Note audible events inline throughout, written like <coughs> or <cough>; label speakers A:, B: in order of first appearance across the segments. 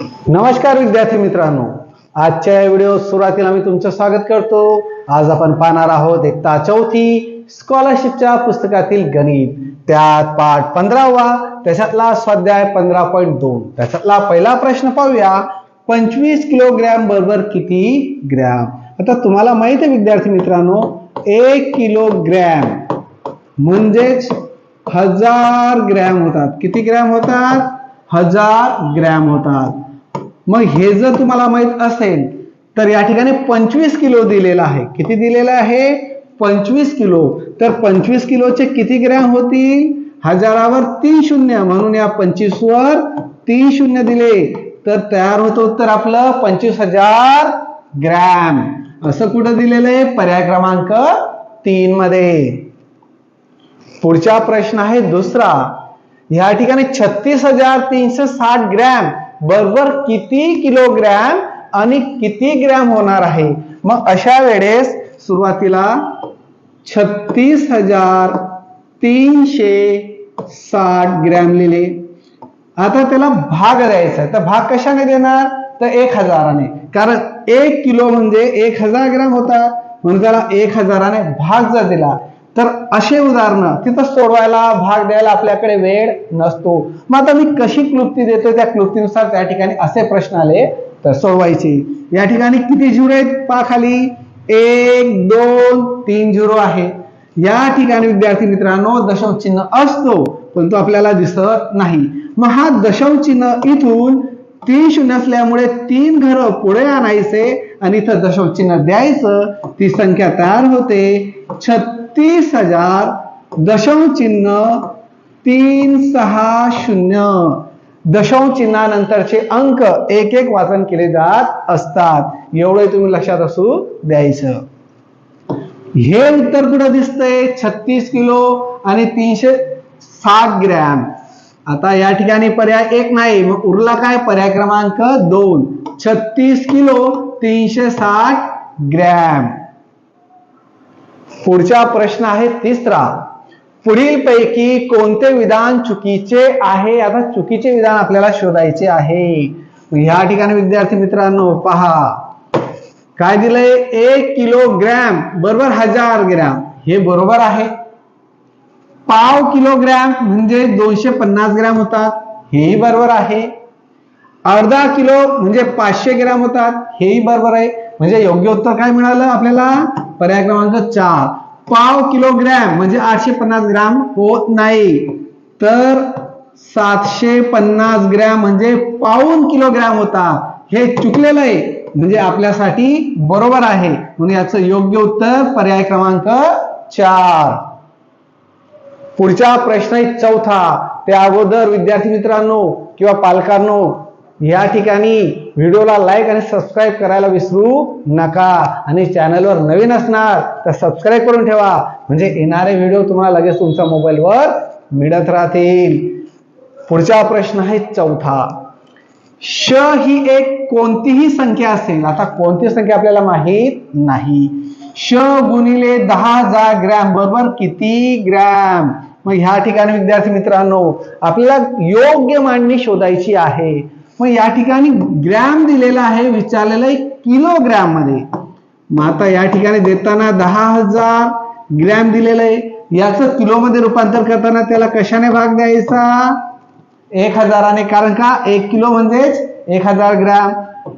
A: नमस्कार विद्यार्थी मित्रांनो. आजच्या या व्हिडिओ सुरुवातीला मी तुमचं स्वागत करतो. आज आपण पाहणार आहोत एकता चौथी स्कॉलरशिपच्या पुस्तकातील गणित. त्यात पाठ पंधरावा त्याच्यातला स्वाध्याय पंधरा पॉईंट दोन. त्याच्यातला पहिला प्रश्न पाहूया. पंचवीस किलोग्रॅम बरोबर किती ग्रॅम आता तुम्हाला माहीत आहे विद्यार्थी मित्रांनो एक किलोग्रॅम म्हणजेच हजार ग्रॅम होतात. किती ग्रॅम होतात? हजार ग्रॅम होतात. मग हे जर तुम्हाला माहीत असेल तर या ठिकाणी पंचवीस किलो दिलेला आहे. किती दिलेलं आहे? पंचवीस किलो. तर पंचवीस किलोचे किती ग्रॅम होतील? हजारावर तीन शून्य. म्हणून या पंचवीस वर तीन शून्य दिले. तर तयार होतं उत्तर आपलं पंचवीस हजार ग्रॅम. असं कुठं दिलेलं आहे? पर्याय क्रमांक तीन मध्ये पुढचा प्रश्न आहे दुसरा. या ठिकाणी छत्तीस हजार तीनशे साठ ग्रॅम. बरोबर किती किलोग्रॅम आणि किती ग्रॅम होणार आहे? मग अशा वेळेस सुरुवातीला छत्तीस हजार तीनशे साठ ग्रॅम लिहिले. आता त्याला भाग द्यायचा तर भाग कशाने देणार? तर एक हजाराने. कारण एक किलो म्हणजे एक हजार ग्रॅम होता. म्हणून त्याला एक हजाराने भाग जर दिला. तर असे उदाहरणं तिथं सोडवायला भाग द्यायला आपल्याकडे वेळ नसतो. मग आता मी कशी क्लुप्ती देतो त्या क्लुप्तीनुसार त्या ठिकाणी असे प्रश्न आले तर सोडवायचे. या ठिकाणी किती झिरो आहेत पा खाली? एक दोन तीन झिरो आहे. या ठिकाणी विद्यार्थी मित्रांनो दशांश चिन्ह असतो पण तो आपल्याला दिसत नाही. मग हा दशांश चिन्ह इथून तीन शून्य असल्यामुळे तीन घर पुढे आणायचे आणि इथं दशांश चिन्ह द्यायचं. ती संख्या तयार होते. छत तीस हजार दशांश चिन्ह तीन सहा शून्य. दशांश चिन्हानंतरचे अंक एक एक वाचन केले जात असतात. एवढे तुम्ही लक्षात असू द्यायचं. हे उत्तर कुठं दिसतंय? छत्तीस किलो आणि तीनशे सात ग्रॅम. आता या ठिकाणी पर्याय एक नाही. मग उरला काय? पर्याय क्रमांक दोन. छत्तीस किलो तीनशे साठ ग्रॅम. पुढचा प्रश्न आहे तिसरा. पुढील पैकी कोणते विधान चुकीचे आहे? आता चुकीचे विधान आपल्याला शोधायचे आहे. या ठिकाणी विद्यार्थी मित्रांनो पहा. काय दिलंय? एक किलोग्रॅम बरोबर हजार ग्रॅम. हे बरोबर आहे. पाव किलोग्रॅम म्हणजे दोनशे पन्नास ग्रॅम होतात हेही बरोबर आहे. अर्धा किलो म्हणजे पाचशे ग्रॅम होतात. हेही बरोबर आहे. म्हणजे योग्य उत्तर काय मिळालं आपल्याला? पर्याय क्रमांक चार. पाव किलोग्रॅम म्हणजे आठशे पन्नास ग्रॅम होत नाही. तर सातशे पन्नास ग्रॅम म्हणजे पाऊन किलोग्रॅम होता. हे चुकलेलं आहे. म्हणजे आपल्यासाठी बरोबर आहे. म्हणून याचं योग्य उत्तर पर्याय क्रमांक चार. पुढचा प्रश्न आहे चौथा. त्या अगोदर विद्यार्थी मित्रांनो किंवा पालकांनो या ठिकाणी व्हिडिओला लाईक आणि सबस्क्राईब करायला विसरू नका. आणि चॅनलवर नवीन असणार तर सबस्क्राईब करून ठेवा. म्हणजे येणारे व्हिडिओ तुम्हाला लगेच तुमच्या मोबाईलवर मिळत राहतील. पुढचा प्रश्न आहे चौथा. श ही एक कोणतीही संख्या असेल आता कोणती संख्या आपल्याला माहीत नाही. श गुणिले दहा हजार ग्रॅम बरोबर किती ग्रॅम? मग ह्या ठिकाणी विद्यार्थी मित्रांनो आपल्याला योग्य मांडणी शोधायची आहे. मग या ठिकाणी ग्रॅम दिलेला आहे विचारलेलं आहे किलोग्रॅममध्ये. मग आता या ठिकाणी देताना दहा हजार ग्रॅम दिलेलं आहे. याचं किलोमध्ये रूपांतर करताना त्याला कशाने भाग द्यायचा? एक हजाराने कारण का? एक किलो म्हणजेच एक हजार ग्रॅम.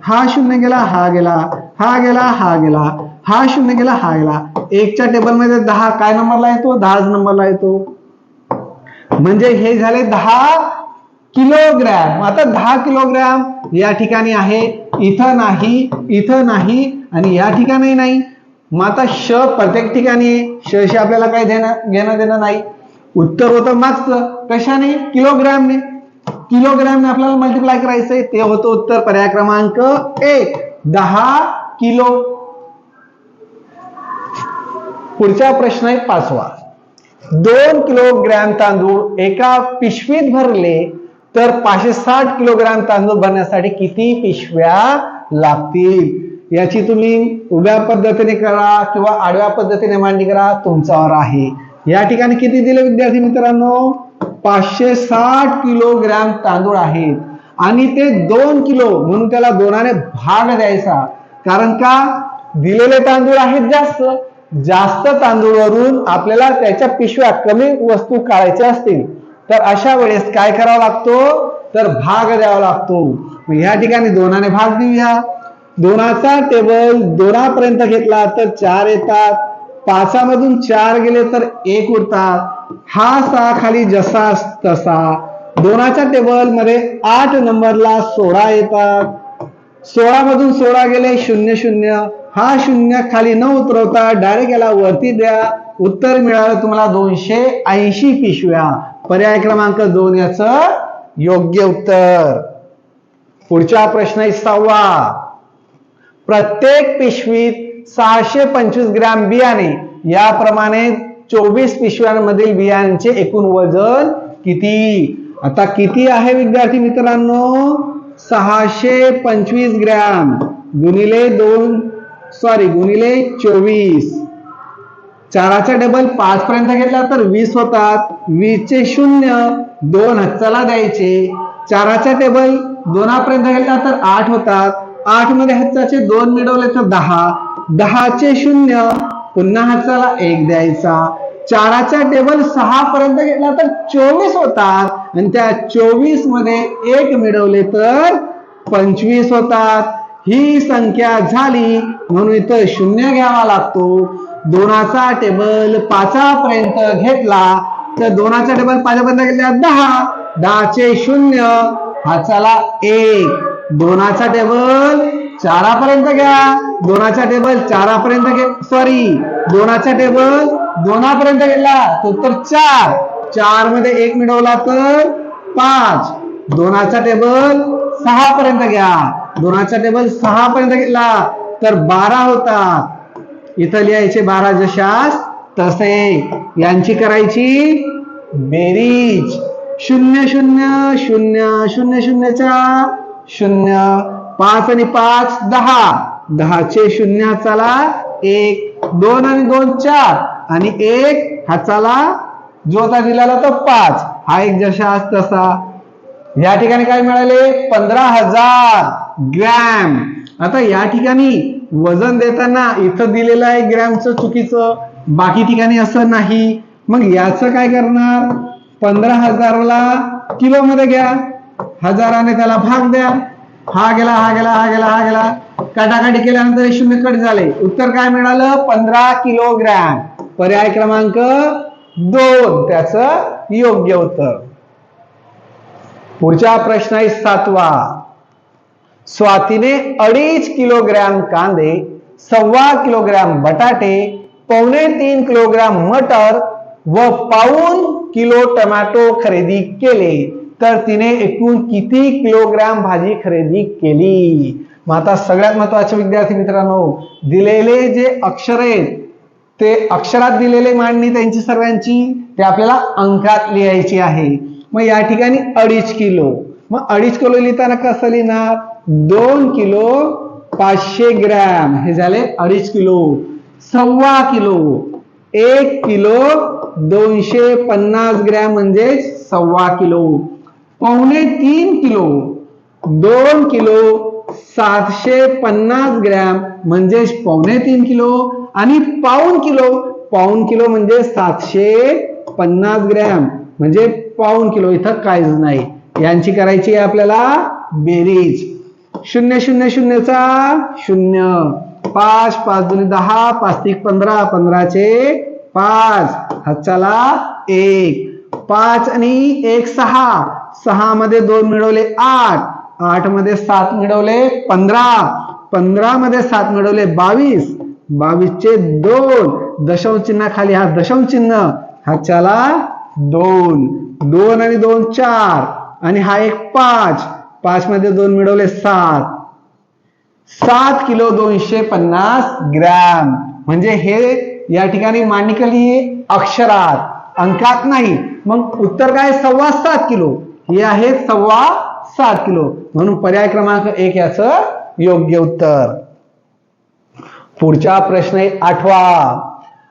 A: हा शून्य गेला हा गेला हा गेला हा गेला हा शून्य गेला हा गेला. एकच्या टेबलमध्ये दहा काय नंबरला येतो? दहाच नंबरला येतो. म्हणजे हे झाले दहा किलोग्रॅम. आता दहा किलोग्रॅम या ठिकाणी आहे इथं नाही इथं नाही आणि या ठिकाणी नाही. मग आता श प्रत्येक ठिकाणी आहे. श आपल्याला काही देणं घेणं देणं नाही. उत्तर होतं मागचं. कशाने? किलोग्रॅमने. किलोग्रॅमने आपल्याला मल्टिप्लाय करायचंय ते होतं उत्तर पर्याय क्रमांक एक. दहा किलो. पुढचा प्रश्न आहे पाचवा. दोन किलोग्रॅम तांदूळ एका पिशवीत भरले तर पाचशे साठ किलोग्राम तांदूळ भरण्यासाठी किती पिशव्या लागतील? याची तुम्ही उभ्या पद्धतीने करा किंवा आडव्या पद्धतीने मांडणी करा तुमच्यावर आहे. या ठिकाणी किती दिले विद्यार्थी मित्रांनो? पाचशे साठ किलोग्रॅम तांदूळ आहेत. आणि ते दोन किलो म्हणून त्याला दोनाने भाग द्यायचा. कारण का? दिलेले तांदूळ आहेत जास्त. जास्त तांदूळवरून आपल्याला त्याच्या पिशव्या कमी वस्तू काढायच्या असतील. तर अशा वेळेस काय करावा लागतो? तर भाग द्यावा लागतो. मग ह्या ठिकाणी दोनाने भाग देऊया. दोनाचा टेबल दोनापर्यंत घेतला तर चार येतात. पाचामधून चार गेले तर एक उरतात. हा सहा खाली जसा तसा. दोनाच्या टेबलमध्ये आठ नंबरला सोळा येतात. सोळा मधून सोळा गेले शून्य शून्य. हा शून्य खाली न उतरवता डायरेक्ट याला वरती द्या. उत्तर मिळालं तुम्हाला दोनशे ऐंशी पिशव्या. पर्याय क्रमांक दोन याच योग्य उत्तर. पुढचा प्रश्न सहावा. प्रत्येक पिशवीत सहाशे पंचवीस ग्रॅम बियाणे. याप्रमाणे चोवीस पिशव्यांमधील बियांचे एकूण वजन किती? आता किती आहे विद्यार्थी मित्रांनो? सहाशे पंचवीस ग्रॅम. गुणिले दोन सॉरी गुणिले चोवीस. चाराचा डबल पाच पर्यंत घेतला तर वीस होतात. वीसचे शून्य दोन हत्ताला द्यायचे. चाराचा टेबल दोनापर्यंत घेतला तर आठ होतात. आठमध्ये हत्ताचे दोन मिळवले तर दहा. दहाचे शून्य पुन्हा हत्ताला एक द्यायचा. चाराचा टेबल सहा पर्यंत घेतला तर चोवीस होतात. आणि त्या चोवीसमध्ये एक मिळवले तर पंचवीस होतात. ही संख्या झाली म्हणून इथं शून्य घ्यावा लागतो. दोनाचा टेबल पाचापर्यंत घेतला तर दोनाचा टेबल पाचापर्यंत घेतला दहा दहाचे शून्य हाचाला एक. दोनाचा टेबल चारापर्यंत घ्या दोनाचा टेबल चारापर्यंत घे सॉरी दोनाचा टेबल दोनापर्यंत गेला तो तर चार. चारमध्ये एक मिळवला तर पाच. दोनाचा टेबल सहा पर्यंत घ्या. दोनाचा टेबल सहा पर्यंत घेतला. तर बारा होता. इथं लिहायचे बारा जशास तसे यांची करायची बेरीज शून्य शून्य शून्य शून्य शून्यच्या शून्य पाच आणि पाच दहा. दहाचे शून्य हाचाला एक दोन आणि दोन चार. आणि एक हाचाला जो आता दिलेला तो पाच. हा एक जशास तसा. या ठिकाणी काय मिळाले? पंधरा हजार. ग्रॅम. आता या ठिकाणी वजन देताना इथं दिलेलं आहे ग्रॅमचं चुकीचं. बाकी ठिकाणी असं नाही. मग याचं काय करणार? पंधरा हजारला किलो मध्ये घ्या. हजाराने त्याला भाग द्या. हा गेला हा गेला हा गेला हा गेला. काटाकाटी केल्यानंतर हे शून्य कट झाले. उत्तर काय मिळालं? पंधरा किलोग्रॅम. पर्याय क्रमांक दोन. त्याच योग्य उत्तर. पुढचा प्रश्न आहे सातवा. स्वातीने अडीच किलोग्रॅम कांदे सव्वा किलोग्रॅम बटाटे पावणे तीन किलोग्रॅम मटर व पाऊन किलो टोमॅटो खरेदी केले. तर तिने एकूण किती किलोग्रॅम भाजी खरेदी केली? मग आता सगळ्यात महत्त्वाचे विद्यार्थी मित्रांनो दिलेले जे अक्षर आहेत ते अक्षरात दिलेले मांडणी त्यांची सर्वांची ते आपल्याला अंकात लिहायची आहे. मग या ठिकाणी अडीच किलो. मग अडीच किलो लिहिताना कसं लिहिणार? दोन किलो पाचशे ग्रॅम. हे झाले अडीच किलो. सव्वा किलो. एक किलो दोनशे पन्नास ग्रॅम म्हणजे सव्वा किलो. पावणे तीन किलो. दोन किलो सातशे पन्नास ग्रॅम म्हणजे पावणे तीन किलो. आणि पाऊन किलो पाऊन किलो म्हणजे सातशे पन्नास ग्रॅम म्हणजे पाऊन किलो. इथं काहीच नाही. यांची करायची आहे आपल्याला बेरीज. शून्य शून्य शून्यचा शून्य. पाच पाच दोन्ही दहा पाच तीक पंधरा पंधराचे पाच. हाताला एक. पाच आणि एक सहा. सहा मध्ये दोन मिळवले आठ. आठमध्ये सात मिळवले पंधरा. पंधरा मध्ये सात मिळवले बावीस. बावीसचे दोन. दशांश चिन्हाखाली हा दशांश चिन्ह. हाच्याला दोन. दोन आणि दोन चार. आणि हा एक पाच. पाच मध्ये दोन मिळवले सात. सात किलो दोनशे पन्नास ग्रॅम. म्हणजे हे या ठिकाणी मांडिकली अक्षरात. अंकात नाही. मग उत्तर काय? सव्वा सात किलो. हे आहे सव्वा सात किलो. म्हणून पर्याय क्रमांक एक याच योग्य उत्तर. पुढचा प्रश्न आहे आठवा.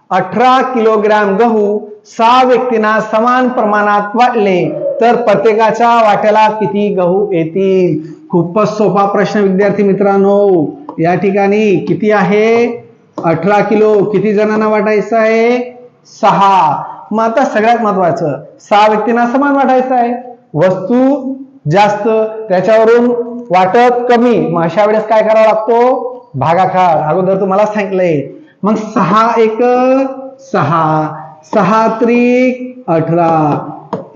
A: अठरा किलोग्रॅम गहू सहा व्यक्तींना समान प्रमाणात वाटले तर प्रत्येकाच्या वाट्याला किती गहू येतील? खूपच सोपा प्रश्न विद्यार्थी मित्रांनो. या ठिकाणी किती आहे? अठरा किलो. किती जणांना वाटायचं आहे? सहा. मग आता सगळ्यात महत्वाचं सहा व्यक्तींना समान वाटायचं आहे. वस्तू जास्त त्याच्यावरून वाटप कमी. मग अशा वेळेस काय करावा लागतो? भागाकार. अगोदर तुम्हाला सांगितलंय. मग सहा एक सहा. सहा त्रिक अठरा.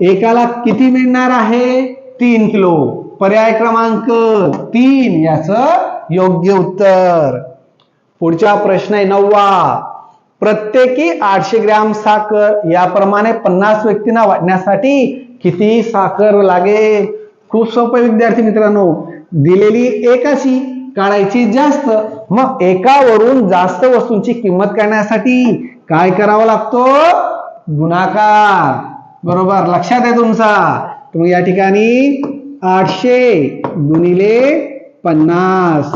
A: एकाला किती मिळणार आहे? तीन किलो. पर्याय क्रमांक तीन. याच योग्य उत्तर. पुढचा प्रश्न आहे नववा. प्रत्येकी आठशे ग्रॅम साखर याप्रमाणे पन्नास व्यक्तींना वाटण्यासाठी किती साखर लागेल? खूप सोपे विद्यार्थी मित्रांनो. दिलेली एकाशी काढायची जास्त मग एकावरून जास्त वस्तूंची किंमत करण्यासाठी काय करावा लागतो? गुणाकार. बरोबर. लक्षात आहे तुमचा. तुम्ही या ठिकाणी आठशे गुणिले पन्नास.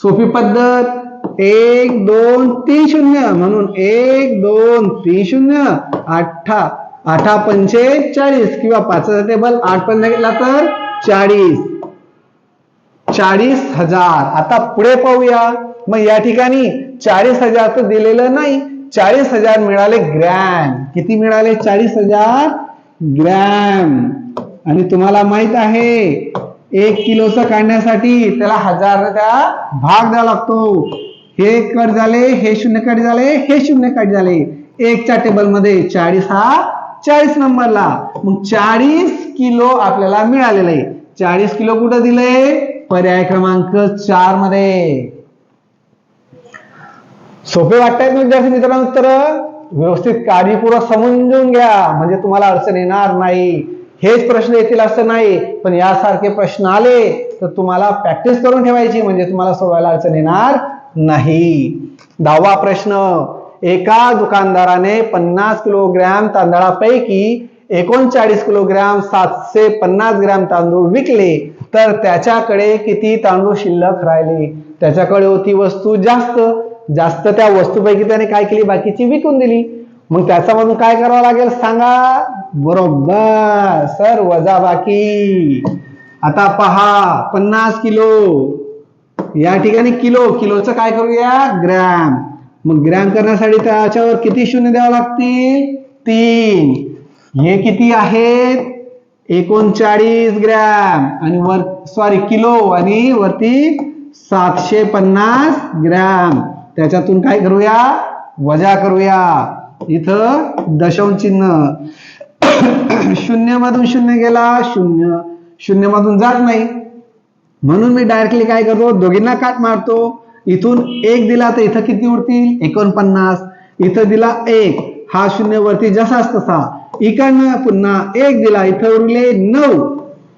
A: सोपी पद्धत. एक दोन तीन शून्य. म्हणून एक दोन तीन शून्य. आठा आठा पंचे चाळीस किंवा पाचचा टेबल आठ पर्यंत घेतला तर चाळीस. चाळीस हजार. आता पुढे पाहूया. मग या ठिकाणी चाळीस हजार तर दिलेलं नाही. चाळीस हजार मिळाले ग्रॅम. किती मिळाले? चाळीस हजार ग्रॅम. आणि तुम्हाला माहीत आहे एक किलोचं काढण्यासाठी त्याला हजारचा भाग द्यावा लागतो. हे कट झाले हे शून्य कट झाले हे शून्य कट झाले. एकच्या टेबलमध्ये चाळीस हा चाळीस नंबरला. मग चाळीस किलो आपल्याला मिळालेलं आहे. चाळीस किलो कुठं दिलंय? पर्याय क्रमांक चारमध्ये सोपे वाटतायत ना विद्यार्थी मित्रांनो? तर व्यवस्थित काळजीपूर्वक समजून घ्या. म्हणजे तुम्हाला अडचण येणार नाही. हेच प्रश्न येतील असं नाही. पण यासारखे प्रश्न आले तर तुम्हाला प्रॅक्टिस करून ठेवायची. म्हणजे तुम्हाला सोडवायला अडचण येणार नाही. दहावा प्रश्न. एका दुकानदाराने पन्नास किलोग्रॅम तांदळापैकी एकोणचाळीस किलोग्रॅम सातशे पन्नास ग्रॅम तांदूळ विकले. तर त्याच्याकडे किती तांदूळ शिल्लक राहिले? त्याच्याकडे होती वस्तू जास्त. जास्त त्या वस्तूपैकी त्याने काय केली? बाकीची विकून दिली. मग त्याच्यामधून काय करावं लागेल सांगा? बरोबर सर वजा बाकी. आता पहा पन्नास किलो. या ठिकाणी किलो किलोचं काय करूया? ग्रॅम. मग ग्रॅम करण्यासाठी त्याच्यावर किती शून्य द्यावं लागतील? तीन. हे किती आहेत? एकोणचाळीस ग्रॅम. आणि वर सॉरी किलो. आणि वरती सातशे पन्नास ग्रॅम. त्याच्यातून काय करूया? वजा करूया. इथं दशांश चिन्ह. <coughs> शून्य मधून शून्य गेला शून्य. शून्य मधून जात नाही. म्हणून मी डायरेक्टली काय करतो? दोघींना काट मारतो. इथून एक दिला तर इथं किती उरतील? एकोणपन्नास. इथं दिला एक. हा शून्य वरती जसाच तसा. इकडनं पुन्हा एक दिला. इथं उरले नऊ.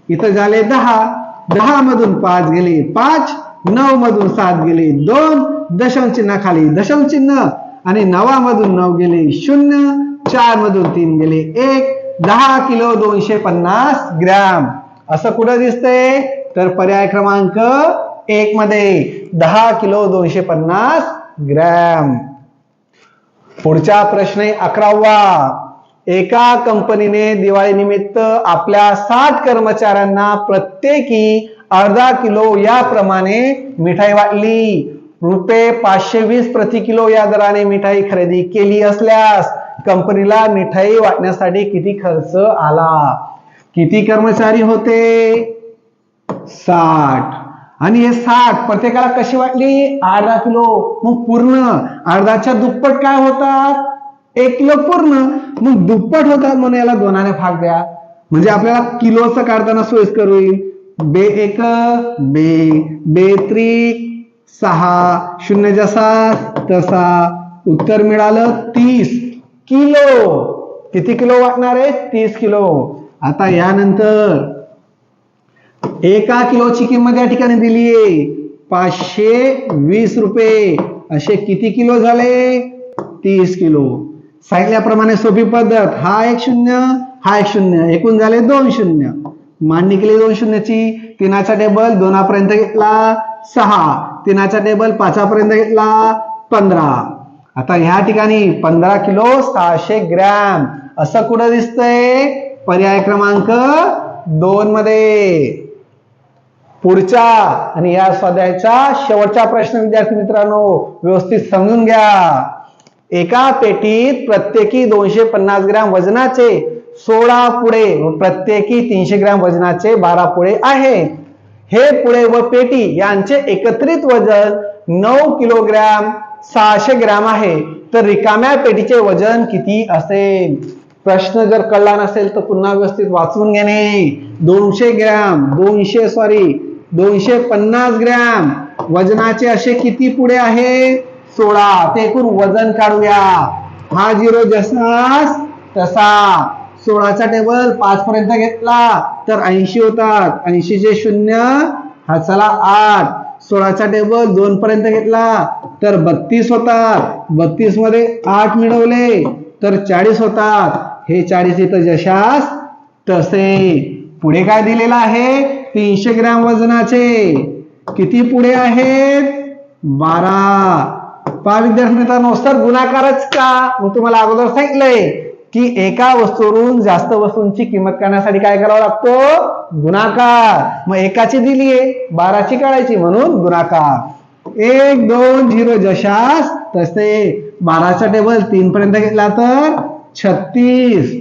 A: इथं झाले दहा. दहा मधून पाच गेले पाच. नऊ मधून सात गेले दोन दशम चिन्ह खाली चिन्ह आणि नवा मधून नऊ गेले शून्य चार मधून तीन गेले एक दहा किलो दोनशे पन्नास ग्रॅम. असं कुठं दिसतंय? तर पर्याय क्रमांक एक मध्ये दहा किलो दोनशे पन्नास ग्रॅम. पुढचा प्रश्न आहे अकरावा. एका कंपनीने दिवाळीनिमित्त आपल्या साठ कर्मचाऱ्यांना प्रत्येकी अर्धा किलो याप्रमाणे मिठाई वाटली. रुपये पाचशे वीस प्रति किलो या दराने मिठाई खरेदी केली असल्यास कंपनीला मिठाई वाटण्यासाठी किती खर्च आला? किती कर्मचारी होते? साठ. आणि हे साठ प्रत्येकाला कशी वाटली? अर्धा किलो. मग पूर्ण. अर्धाच्या दुप्पट काय होतात? एक किलो पूर्ण. मग दुप्पट होतात म्हणून याला दोनाने भाग द्या. म्हणजे आपल्याला किलोचं काढताना सोयीस्कर होईल. बे एक बे बे त्रिक सहा शून्य जसा तसा. उत्तर मिळालं तीस किलो. किती किलो वाटणार आहे? तीस किलो. आता यानंतर एका किलोची किंमत या ठिकाणी दिली आहे. पाचशे वीस रुपये. असे किती किलो झाले? तीस किलो. सांगितल्याप्रमाणे सोपी पद्धत. हा एक शून्य हा एक शून्य. एकूण झाले दोन शून्य. मांडणी केली दोन शून्यची. तिनाचा टेबल दोनापर्यंत घेतला सहा. तिनाचा टेबल पाचापर्यंत घेतला पंधरा. आता ह्या ठिकाणी पंधरा किलो सहाशे ग्रॅम. असं कुठं दिसतंय? पर्याय क्रमांक दोन मध्ये. पुढचा आणि या स्वाध्यायाचा शेवटचा प्रश्न विद्यार्थी मित्रांनो व्यवस्थित समजून घ्या. एका पेटीत प्रत्येकी दोनशे पन्नास ग्रॅम वजनाचे सोळा पुढे प्रत्येकी तीनशे ग्रॅम वजनाचे बारा पुढे आहेत हे पुढे व पेटी यांचे एकत्रित वजन नऊ किलोग्रॅम सहाशे ग्रॅम आहे. तर रिकाम्या पेटीचे वजन किती असेल? प्रश्न जर कळला नसेल तर पुन्हा व्यवस्थित वाचून घेणे. दोनशे ग्रॅम दोनशे सॉरी दोनशे पन्नास ग्रॅम. वजनाचे असे किती पुढे आहे? सोळा. ते एकूण वजन काढूया. हा झिरो जसास तसा. सोळाचा टेबल पाच पर्यंत घेतला तर ऐंशी होतात. ऐंशीचे शून्य हा चला आठ. सोळाचा टेबल दोन पर्यंत घेतला तर बत्तीस होतात. बत्तीसमध्ये आठ मिळवले तर चाळीस होतात. हे चाळीस इथं जशास तसे. पुढे काय दिलेलं आहे? तीनशे ग्रॅम वजनाचे. किती पुढे आहेत? बारा. पहा विद्यार्थी मित्रांनो सर गुणाकारच का? मग तुम्हाला अगोदर सांगितलंय. की एका वस्तूवरून जास्त वस्तूंची किंमत करण्यासाठी काय करावा लागतो? गुणाकार. मग एकाची दिलीये बाराची काढायची म्हणून गुणाकार. एक दोन झिरो जशास तसे. बाराचा टेबल तीन पर्यंत घेतला तर छत्तीस.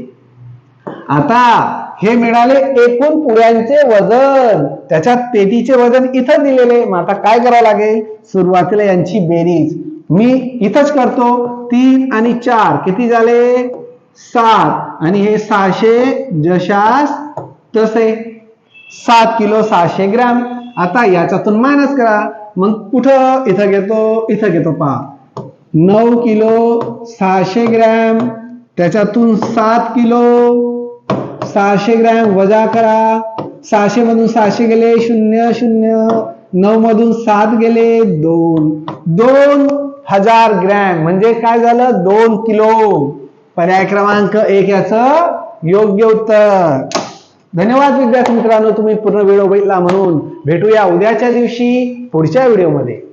A: आता हे मिळाले एकूण पुऱ्यांचे वजन. त्याच्यात पेटीचे वजन इथं दिलेले मग आता काय करावं लागेल? सुरुवातीला यांची बेरीज. मी इथंच करतो. तीन आणि चार. किती झाले? सात. आणि हे सहाशे जशास तसे. सात किलो सहाशे ग्रॅम. आता याच्यातून मायनस करा. मग कुठं? इथं घेतो इथं घेतो पहा. नऊ किलो सहाशे ग्रॅम. त्याच्यातून सात किलो सहाशे ग्रॅम वजा करा. सहाशे मधून सहाशे गेले शून्य शून्य. नऊ मधून सात गेले दोन. दोन हजार ग्रॅम. म्हणजे काय झालं? दोन किलो. पर्याय क्रमांक एक याचं योग्य उत्तर. धन्यवाद विद्यार्थी मित्रांनो तुम्ही पूर्ण व्हिडिओ बघितला म्हणून. भेटूया उद्याच्या दिवशी पुढच्या व्हिडिओमध्ये.